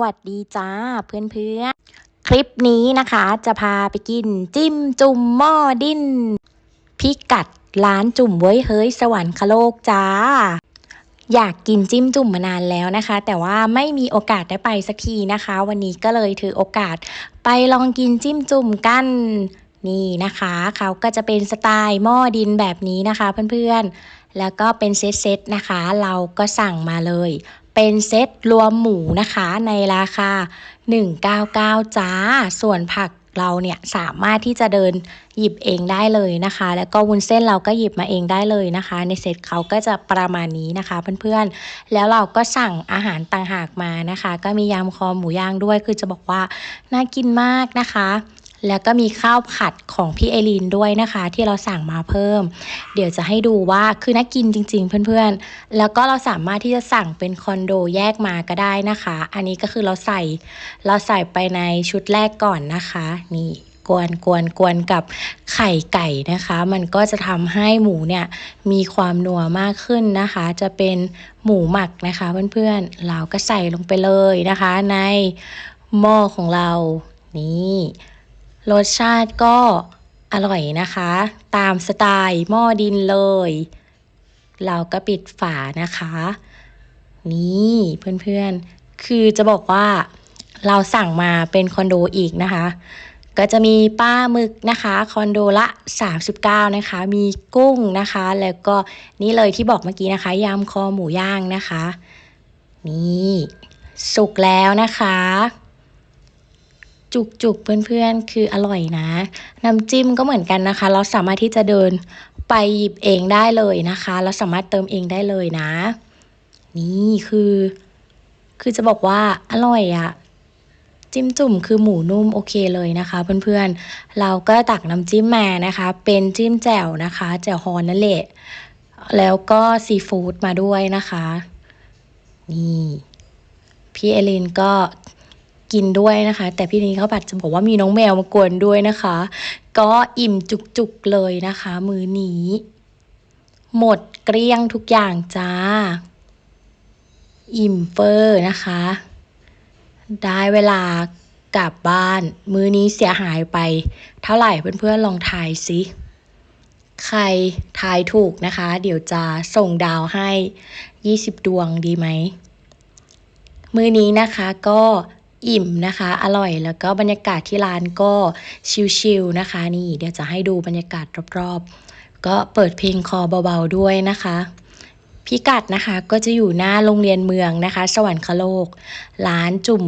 สวัสดีจ้าเพื่อนๆ คลิปนี้นะคะจะพาไปกินจิ้มจุ่มหม้อดิน พิกัดร้านจุ่มเว้ยเฮ้ยสวรรคโลกจ้า อยากกินจิ้มจุ่มมานานแล้วนะคะ แต่ว่าไม่มีโอกาสได้ไปสักทีนะคะ วันนี้ก็เลยถือโอกาสไปลองกินจิ้มจุ่มกันนี่นะคะเขาก็จะเป็นสไตล์หม้อดินแบบนี้นะคะเพื่อนๆ แล้วก็เป็นเซตๆนะคะ เราก็สั่งมาเลย เป็นเซตรวมหมูนะคะในราคา 199 จ้า ส่วนผักเราเนี่ยสามารถที่จะเดินหยิบเองได้เลยนะคะ แล้วก็วุ้นเส้นเราก็หยิบมาเองได้เลยนะคะ ในเซตเขาก็จะประมาณนี้นะคะเพื่อนๆ แล้วเราก็สั่งอาหารต่างหากมานะคะ ก็มียำคอหมูย่างด้วย คือจะบอกว่าน่ากินมากนะคะ แล้วก็มีข้าวผัดของพี่เอลีนด้วยนะคะ ที่เราสั่งมาเพิ่ม เดี๋ยวจะให้ดูว่าคือน่ากินจริง ๆ เพื่อนๆ แล้วก็เราสามารถที่จะสั่งเป็นคอนโดแยกมาก็ได้นะคะ อันนี้ก็คือเราใส่เราใส่ไปในชุดแรกก่อนนะคะ นี่กวนกวนกวนกับไข่ไก่นะคะ มันก็จะทำให้หมูเนี่ยมีความนัวมากขึ้นนะคะ จะเป็นหมูหมักนะคะ เพื่อนๆ เราก็ใส่ลงไปเลยนะคะ ในหม้อของเรา นี่ รสชาติก็ อร่อยนะคะ ตามสไตล์หม้อดินเลย เราก็ปิดฝานะคะ นี่เพื่อนๆ คือจะบอกว่าเราสั่งมาเป็นคอนโดอีกนะคะ ก็จะมีปลาหมึกนะคะคอนโดละ 39 นะคะ มีกุ้งนะคะ แล้วก็นี่เลยที่บอกเมื่อกี้นะคะยำคอหมูย่างนะคะ นี่ สุกแล้วนะคะ จุกจุกๆเพื่อนๆ คืออร่อยนะ น้ำจิ้มก็เหมือนกันนะคะ เราสามารถที่จะเดินไปหยิบเองได้เลยนะคะ เราสามารถเติมเองได้เลยนะ นี่คือ คือจะบอกว่าอร่อยอะจิ้มจุ่มคือหมูนุ่มโอเคเลยนะคะ เพื่อนๆ เราก็ตักน้ำจิ้มมานะคะ เป็นจิ้มแจ่วนะคะ แจ่วฮอนนั่นแหละ แล้วก็ซีฟู้ดมาด้วยนะคะ นี่ พี่เอลินก็ กินด้วยนะคะ แต่พี่นี้เขาบัดจะบอกว่ามีน้องแมวมากวนด้วยนะคะ ก็อิ่มจุกๆเลยนะคะ มือนี้ หมดเกลี้ยงทุกอย่างจ้า อิ่มเฟอร์นะคะ ได้เวลากลับบ้าน มื้อนี้เสียหายไป เท่าไหร่เพื่อนๆลองทายสิใครทายถูกนะคะ เดี๋ยวจะส่งดาวให้ 20 ดวงดีไหม มือนี้นะคะก็ อิ่มนะคะ อร่อยแล้วก็บรรยากาศที่ร้านก็ชิลๆนะคะ นี่เดี๋ยวจะให้ดูบรรยากาศรอบๆ ก็เปิดเพลงคอเบาๆด้วยนะคะพิกัดนะคะก็จะอยู่หน้าโรงเรียนเมืองนะคะ สวรรคโลก ร้านจุ่ม